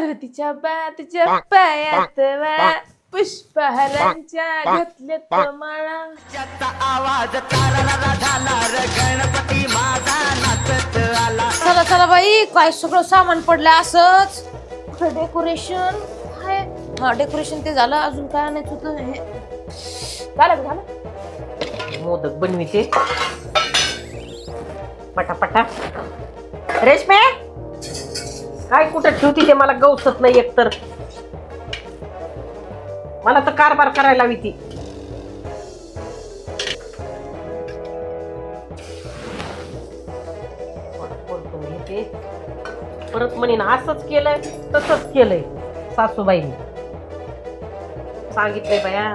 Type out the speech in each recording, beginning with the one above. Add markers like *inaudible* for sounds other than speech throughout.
पार्वतीच्या बातच्या पायात वाळा पुष्पहारांच्या घातल्यात माळा. चला चला बाई काय सगळं सामान पडलं असंच. डेकोरेशन काय हा डेकोरेशन ते झालं अजून काय आणायचं होतं? हे. झालं का झालं? मोदक बनविते. पटापटा. रेशमे! काय कुठं ठेवती ते मला गवसत नाही एकतर. मला तर कारभार करायला हवी ती. परत म्हणेन असंच केलंय तसंच केलंय सासूबाईने. सांगितलंय बाया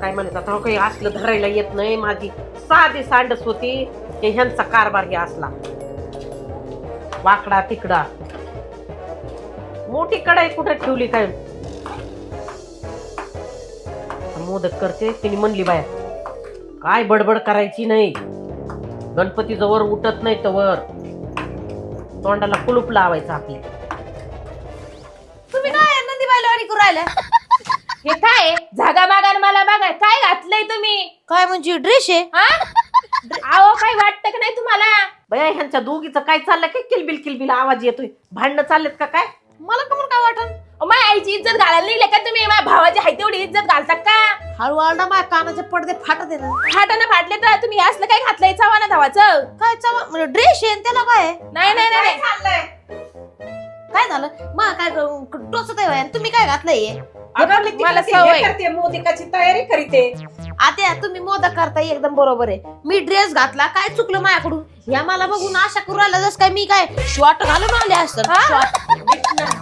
काय म्हणत आता काही असलं धरायला येत नाही माझी साधी सांडस होती ह्यांचा कारभार हे असला. वाकडा तिकडा. मोठी कढाई कुठे ठेवली काय? मोदक करते तिने म्हणली बाया काय बडबड करायची नाही. गणपती जवळ उठत नाही तवर. तोंडाला कुलूप लावायचं आपली. तुम्ही काय नंदी बायला करू राहिल्या? हे काय? जागा मागा मला बघा काय घातलंय तुम्ही? काय म्हणजे ड्रेस आहे? हा? अहो काय वाटतं का नाही तुम्हाला? बया ह्यांच्या दोघीचं काय चाललंय? काय किलबिल किलबिल आवाज येतोय? भांडणं चाललेत का काय? मला का काय वाटत अहो, माझ्या आईची इज्जत घालायला निघले का तुम्ही? माझ्या भावाची हाय तेवढी इज्जत घालता का? हळू आरडा माझ्या कानाचे पडदे फाटत आहे ना हाताने फाटले तर तुम्ही हे असलं काय घातलंय? चव्हाना धावाचं. काय चावा? म्हणजे ड्रेस आहे आणि त्याला काय? नाही नाही नाही. नाही. काय झालं? मग काय टोचत आहे बाहेर. तुम्ही काय घातलंय? हे? मला सवय. करते मोदिकाची तयारी करीते. आता तुम्ही मोदक करताय एकदम बरोबर आहे. मी ड्रेस घातला काय चुकलं माझ्याकडून? या मला बघून आशा करू राहिला जस काय मी काय शॉर्ट घालून आले असत. *laughs*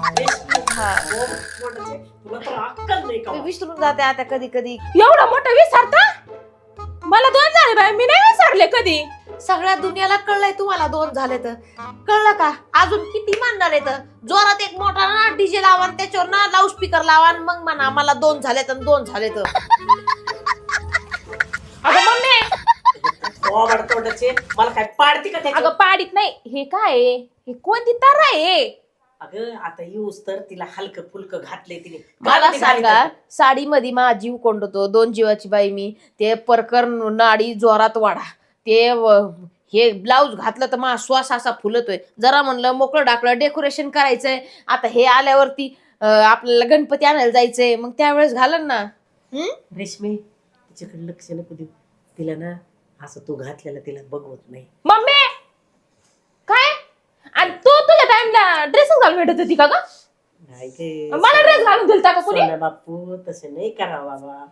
तुला तर अक्कल नाही का विसरून जाते आता कधी कधी. एवढं मोठं विसरता? मला दोन झाले बाय मी नाही विसरले कधी. सगळ्या दुनियाला कळलंय तुम्हाला दोन झाले तर. कळलं का? अजून किती मानणार आहे तर? जोरात एक मोठा ना डीजे लावा आणि त्याच्यावर ना लाऊड स्पीकर लावा आणि मग म्हणा मला दोन झाले तर दोन झाले तर. अगं मम्मी. तोंडाचे. मला काय पाडती का अगं पाडीत नाही. हे काय आहे? हे कोणती तार आहे? अगं आता येऊस तर तिला हलकं फुलकं घातलंय तिने. मला घालते, सांगा. साडी मध्ये माझा जीव कोंडतो दोन जीवाची बाई मी. ते परकर नाडी जोरात वाढा. ते व- हे ब्लाऊज घातलं तर माझा श्वास असा फुलतोय. जरा म्हणलं मोकळं डाकलं डेकोरेशन करायचंय. आता हे आल्यावरती अं, आपल्याला गणपती आणायला जायचंय. मग त्यावेळेस घालन ना. हम्म? रेशमी तिच्याकडे लक्ष नको देऊ. तिला ना असं तू घातलेलं तिला बघवत नाही. मम्मी! काय? आणि तू तुझ्या टाइमला ड्रेस घालून भेटत होती का ग? नाही गे. मला ड्रेस घालून दिलता का कुणी? बापू तसे नाही करा बाबा.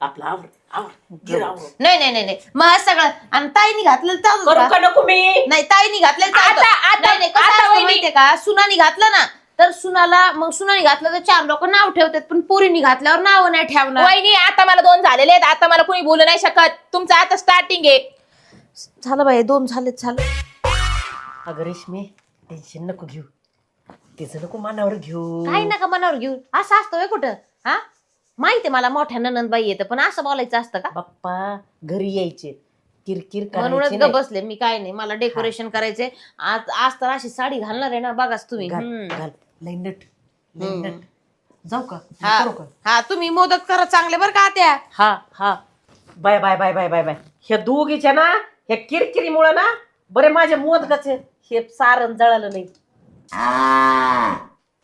आपला आवर आवर गिर आवर. नाही नाही नाही नाही. मग सगळं आणि ताईनी घातलेलं चालतं करू का? का नको मी? नाही ताईनी घातलेलं चालतं. आता- आता- नाही, नाही, कसं आता असतं वहिनी- माहितीये का? सुनानी घातलं ना तर सुनाला मग सुनानी घातलं तर चार लोक नाव ठेवतात पण पोरीनी घातल्यावर नाव नाही ठेवणार. वहिनी आता मला दोन झालेले आहेत. आता मला कुणी बोलू नाही शकत. तुमचं आता स्टार्टिंग आहे. झालं बाई दोन झालेत झालं. अगं रेशमी टेन्शन नको घेऊ. तिचं नको मानावर घेऊ. काही नका मनावर घेऊन असं असतं व्हय कुठं? हा? माहितीये मला मोठ्या ननंदबाई येतं पण असं बोलायचं असतं का? बाप्पा घरी यायचे. किरकिर म्हणूनच करायची ग नाही. बसले. मी काय नाही मला डेकोरेशन करायचंय. आज आज तर अशी साडी घालणार आहे ना बघाच तुम्ही. घाल हम्म. घाल. लई नट लई हम्म. नट. जाऊ का? हा. करू का? हा तुम्ही मोदक करा चांगले बरं का त्या हा हा. Bye bye bye bye bye bye. ह्या दोघीच्या ना ह्या किरकिरीमुळे ना बरे माझ्या मोदकाचे हे सारण जळालं नाही.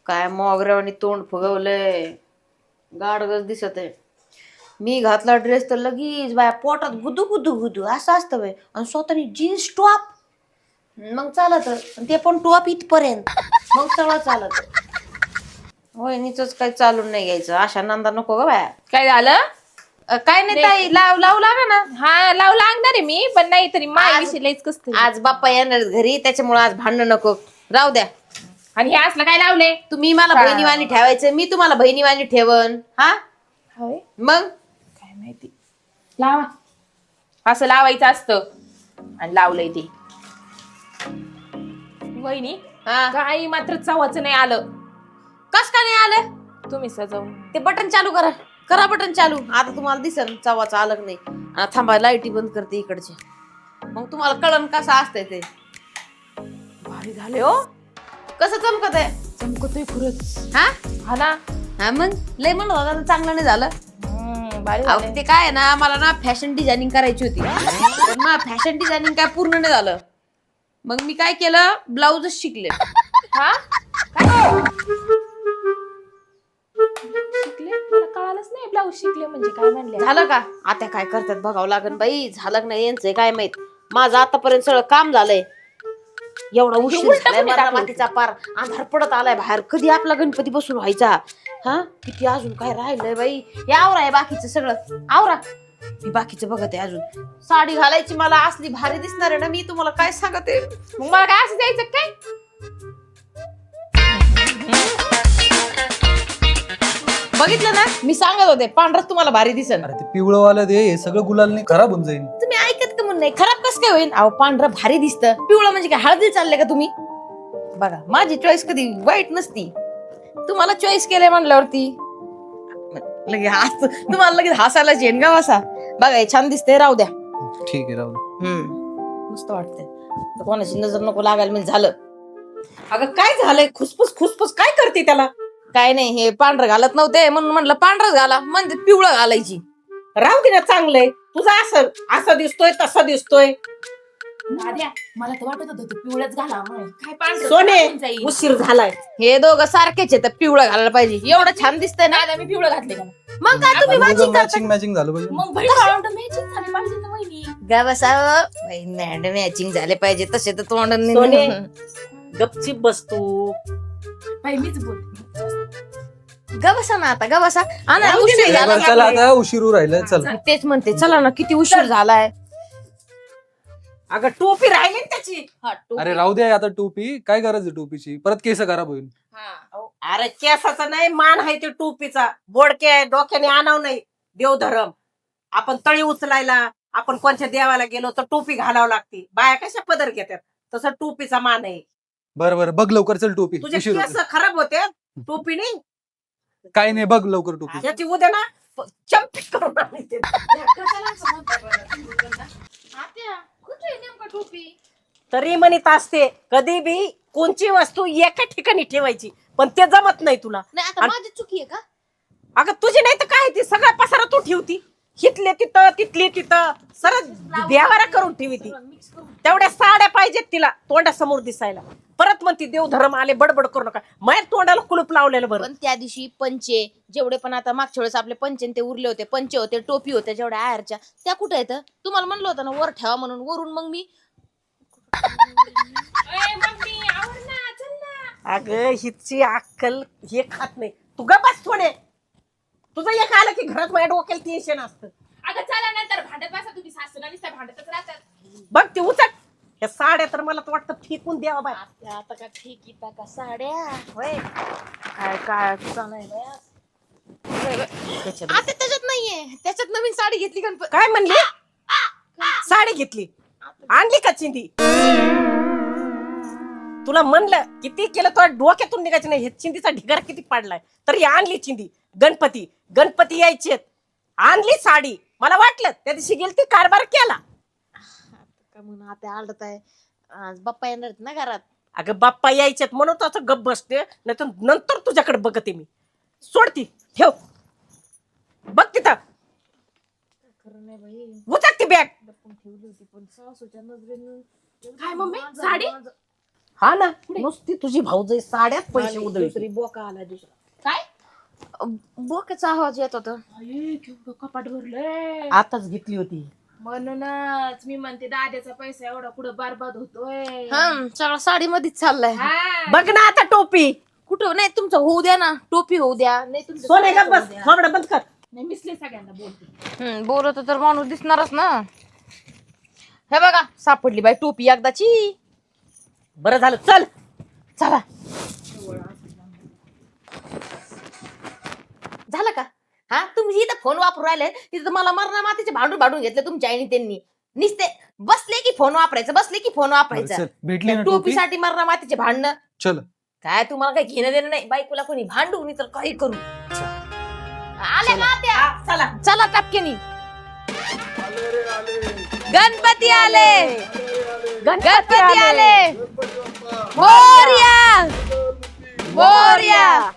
काय मोगऱ्यावानी तोंड फुगवलंय. गाडगच दिसत आहे. मी घातला ड्रेस तर लगेच बाया पोटात गुदू गुदू गुदू असं असतं बाय आणि स्वतःनी जीन्स टॉप मग चालत. आणि ते पण टॉप इथपर्यंत. मग सगळं चालत. वहिनीच काही चालून नाही घ्यायचं. अशा नंदा नको ग बाया. काय झालं? अ, काय नाही ताई लाव लावू लागा ना. हा लावू लागणार आहे मी पण नाही तरी माझ्याविषयी लईच कस आज बाप्पा येणार घरी त्याच्यामुळे आज भांडण नको. राहू द्या. आणि हे असलं काय लावले? तुम्ही मला बहिणीवाणी ठेवायचं मी तुम्हाला बहिणीवाणी ठेवन. हा? मग? काय माहिती. लावा. असं लावायचं असतं. आणि लावलंय ते. वहिनी हा. काही मात्र चवाचं नाही आलं. कस का नाही आलं? तुम्ही सजवून ते बटन चालू करा. करा बटन चालू. आता तुम्हाला दिसन चवाचं आलं नाही. आता थांबा लाईटी बंद करते इकडचे. मग तुम्हाला कळण कसं असतंय ते. भारी झाले हो. कसं चमकत आहे? चमकतोय खरंच. हा? हा ना. हा मग? लय म्हणत होता चांगलं नाही झालं. हम्म, भारी अहो, झालंय. ते काय आहे ना मला ना फॅशन डिझायनिंग करायची होती. पण ना फॅशन डिझायनिंग काय पूर्ण नाही झालं. मग मी काय केलं? ब्लाऊजच शिकले. हा? ब्लाऊज शिकले म्हणजे काय म्हणले? झालं का? आता काय करतात बघावं लागन बाई. झालं नाही यांचं काय माहीत. माझं आतापर्यंत सगळं काम झालंय. एवढा उशीर उलटं झालाय कोणी मला टाकलं? मातीचा पार. अंधार पडत आलाय बाहेर. कधी आपला गणपती बसून व्हायचा? हा? किती अजून काय राहिलंय बाई? हे आवरा आहे बाकीचं सगळं. आवरा. मी बाकीचं बघत आहे अजून. साडी घालायची मला असली भारी दिसणार आहे ना मी. तुम्हाला काय सांगते? मग मला काय असं द्यायचं काय? बघितलं ना? मी सांगत होते पांढरच तुम्हाला भारी दिसन अरे ते पिवळंवालं दे हे सगळं गुलालने खराब होऊन जाईल. तुम्ही ऐकत का म्हणून नाही? खराब कसं काय होईल? अहो पांढरं भारी दिसतं. पिवळं म्हणजे काय हळदी चालले का तुम्ही? बघा माझी चॉईस कधी वाईट नसती. तुम्हाला चॉईस केलंय म्हणल्यावरती. लगे हस तुम्हाला लगेच हसायला झेनगाव असा. बघा हे छान दिसतंय राहू द्या. ठीक आहे राहू दे. हम्म मस्त वाटतंय. कोणाची नजर नको लागायला म्हणजे झालं. अगं काय झालंय? खुसफुस खुसफुस काय करते त्याला? काय नाही हे पांढरं घालत नव्हते म्हणून म्हणलं पांढरंच घाला म्हणते पिवळं घालायची. राहू दे ना चांगलंय? तुझा असं असं दिसतोय तसं दिसतोय. दाद्या मला तर वाटत होतं ते पिवळच घाला म्हणून. काय पांढरं सोने जाईल. उशीर झालाय. हे दोघं सारखेच आहेत तर पिवळं घालायला पाहिजे. एवढं छान दिसतंय ना? मी पिवळं घातले का? मग काय तुम्ही करता? मॅचिंग मॅचिंग झालं पाहिजे. मग बहीण मॅचिंग झाली पाहिजे ना वहिनी. गा बसावं मॅचिंग झाले पाहिजे तसे तर सोने. तोंड गपचीप बसतो बाई मीच बोलते. गा बसा ना आता गा बसा दे उशीर ना, झाला बरं, चला आता उशीर राहिलं चल. तेच म्हणते चला ना किती उशीर झालाय. अगं टोपी राहिली ना त्याची. हा, टोपी. अरे राहू द्या आता टोपी. काय गरज आहे टोपीची? परत केस खराब होईल. हा. अरे केसाचा नाही मान आहे ते टोपीचा. बोडके आहे डोक्याने आणाव नाही. देवधर्म आपण तळी उचलायला आपण कोणत्या देवाला गेलो तर टोपी घालावं लागते. बाया कशा पदर घेतात? तसं टोपीचा मान आहे. बरं बरं. बघ लवकर चल टोपी. तुझे उशीर केस. खराब होते टोपी नाही. काय नाही बघ लवकर टोपी याची उद्या ना चंपी करून आणायची. टोपी? तरी म्हणत असते कधी बी कोणची वस्तू एका ठिकाणी ठेवायची पण ते जमत नाही तुला. नाही आता आणि- माझी चुकी आहे का? अगं तुझी नाही तर काय ती? सगळा पसारा तू ठेवती. हितले तिथं तिथली तिथं. सरळ देवारा करून ठेवी ती. तेवढ्या साड्या पाहिजेत तिला तोंडासमोर दिसायला. परत म्हणती देवधर्म आले बडबड करू नका. माया तोंडाला कुलूप लावलेलं बरं. पण त्या दिवशी पंचे जेवढे पण आता मागच्या वेळेस आपले पंचे न ते उरले होते पंचे होते टोपी होत्या जेवढ्या आयरच्या त्या कुठे आहेत तुम्हाला म्हणलं होतं ना वर ठेवा म्हणून वरून मग मी ए, मम्मी आवर ना चल ना. अगं हिची अक्कल हे खात नाही. तू ग बस थोडे. तुझं एक आलं की घरात माझ्या डोक्याला टेन्शन असतं. अगं चला नंतर भांडत बसा तुम्ही सासू आणि त्या भांडतच राहतात. बघ ते उचक या साड्या तर मला तर वाटतं फेकून द्यावा बाय आत्या आता का ठीक आहे का साड्या? होय. काय काय चालाय त्याच्यात. आता त्याच्यात नाहीये. त्याच्यात नवीन साडी घेतली गणपती काय म्हणली? साडी घेतली. आणली का चिंदी? तुला म्हणलं किती केलं तो डोक्यातून निघायचं नाही. हे चिंदीचा ढिगारा किती पाडलाय. तरी आणली चिंदी. गणपती गणपती यायचेत. आणली साडी. मला वाटलं त्या दिवशी गेली ती कारभार केला. का म्हणून आता आलत आहे. आज बाप्पा येणार आहेत ना घरात. अगं बाप्पा यायचेत म्हणून तर असं गप बसते नाही तर नंतर तुझ्याकडे बघते मी. सोडती ठेव. बघ तिथं. खरं नाही बाई. उचक ती बॅग लपून ठेवली होती पण सासूच्या नजरेनं काय मम्मी? साडी? हा ना. नुसती तुझी भाऊजाई साड्यात पैसे आणि उधळली. दुसरी बोका आला दुसरा. बोकाचा आवाज येत होता. अये, केवढं कपाट भरलंय. आताच घेतली होती. म्हणूनच मी म्हणते दाद्याचा पैसा एवढा कुठं बरबाद होतोय. हा सगळा साडी मध्येच चाललाय. हा. बघ ना आता टोपी. कुठं? नाही तुमचं होऊ द्या ना. टोपी होऊ द्या. नाही तुमचं सोने का बस. थोबडं बंद कर. नाही मिसले सगळ्यांना बोलते. हम्म, बोलत तर माणूस दिसणारच ना. हे बघा सापडली बाई टोपी एकदाची. बरं झालं चल. चला. झालं का? हा? तुम्ही इथं फोन वापरून राहिले तिथं मला मरणा मातीचे भांडून भांडून घेतले तुमच्या आईने त्यांनी. निसते बसले की फोन वापरायचं बसले की फोन वापरायचा. चल भेटली ना टोपी? टोपीसाठी मरणा मातीचे भांडणं. चल. काय तुम्हाला काही घेणं देणं नाही? बायकोला कोणी भांडू मी तर काही करू. आले ना त्या हा, चला. चला टपकेनी. गणपती आले. गणपती आले. मोरया. मोरया.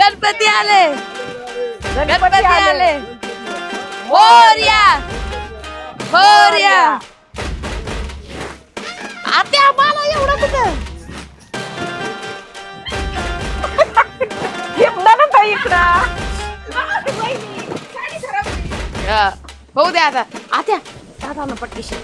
गणपती आले. गणपती आले. मोरया. मोरया. आता मला एवढं कुठं? *laughs* ना ताई इकडं. होऊ द्या आता. आत्या दादा ना पटकीशी.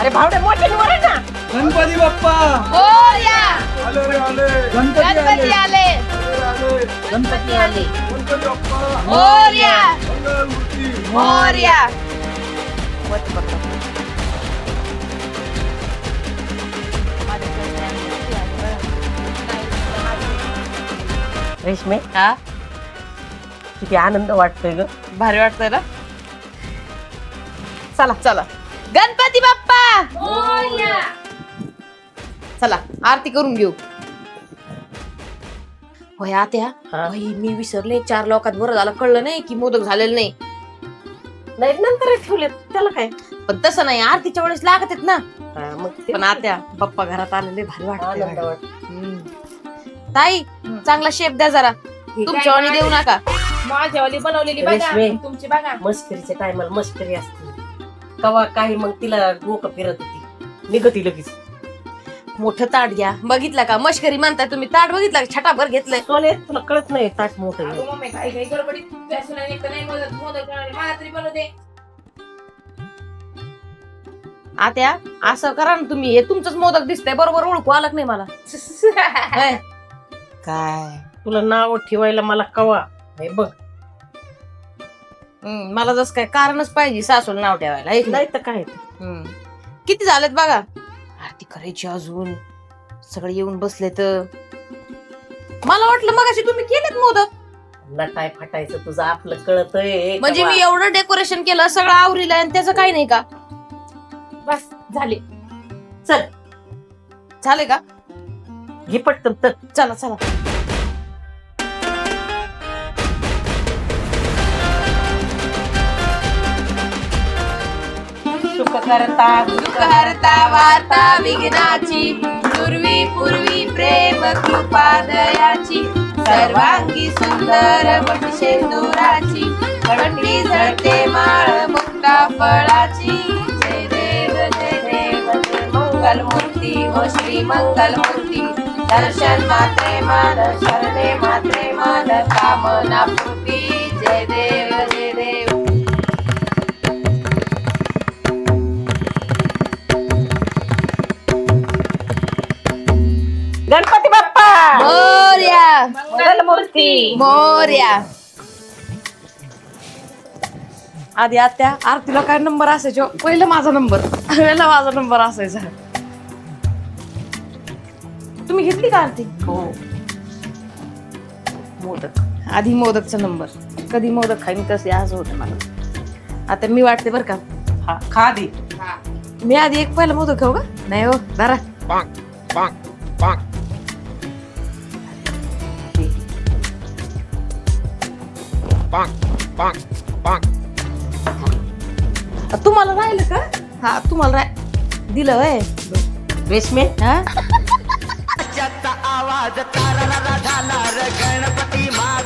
अरे भावडे मोठे वर ना. गणपती बाप्पा. मोरया आले रे आले. गणपती आले. गणपती आले. गणपती बाप्पा. मोरया मंगलमूर्ती. मोरया रेशमे हा? किती आनंद वाटतोय ग. भारी वाटतंय ना? चला. चला. गणपती बाप्पा! चला आरती करून घेऊ. होय आत्या. हा. बाई, मी विसरले. चार लोकात बरं झालं. कळलं नाही की मोदक झालेलं नाही. नाही नंतर ठेवले. त्याला काय? पण तसं नाही. आरतीच्या वेळेस लागत आहेत ना. हा, मग ते पण आत्या पप्पा घरात आलेले भारी आनंद वाटत वाटतो ताई चांगला शेप द्या जरा. तुमच्या वाणी देऊ नका. माझ्यावाली बनवलेली बघा. रेशमे. तुमची बघा. मस्करीच्या टायमाला मस्करी असते. कवा काही मग तिला डोकं फिरत होती. निघती लगेच. मोठं ताट घ्या. बघितलं का? मश्करी म्हणताय तुम्ही. ताट बघितलं का? छटाभर घेतलंय. सोने तुला कळत नाही ताट मोठं आहे. अगं मम्मी काही काही गडबडीत नाही मोदक मोदक बनवले. मला तरी बनवते. आत्या असं करा ना तुम्ही. हे तुमचंच मोदक दिसतंय. बरोबर ओळखू आलं नाही मला. *laughs* काय? तुला नाव ठेवायला मला कवा? हे बघ. हम्म, मला जसं काय कारणच पाहिजे सासून नाव ठेवायला ऐक नाही तर काय? हम्म. किती झालेत बघा? आरती करायची अजून. सगळे येऊन बसले तर मला वाटलं मग तुम्ही केलेत मोदक. नटाय फाटायचं तुझं आपलं कळतय. म्हणजे मी एवढं डेकोरेशन केलं सगळं आवरीलं आणि त्याचं काही नाही का? बस झाले. चल. झाले का? घे पटकन तर चला चला. करता. करता वार्ता विघ्नाची. पूर्वी पूर्वी प्रेम कृपा दयाची. सर्वांगी सुंदर वट शेंदुराची कंठी झळते माळ मुक्ता फळाची. जय देव जय देव मंगल मूर्ती. ओ श्री मंगल मूर्ती. दर्शन मात्रे मान शरणे मात्रे मान कामना पूर्ती. जय देव मोर्या. मंगलमूर्ती मोर्या. आधी आत्या आरतीला काय नंबर असायचो? पहिलं माझा नंबर पहिला माझा नंबर असायचा. तुम्ही घेतली का आरती? हो. मोदक. आधी मोदकचा नंबर कधी मोदक खाईन कसे आज होत मला. आता मी वाटते बरं का. हा खा दे मी आधी एक पहिला मोदक खाऊ का? नाही हो दारा तुम्हाला राहिलं का? हा तुम्हाला राह दिलं वय. रेशमे? हा? *laughs* आवाज तारा झाला गणपती नाचत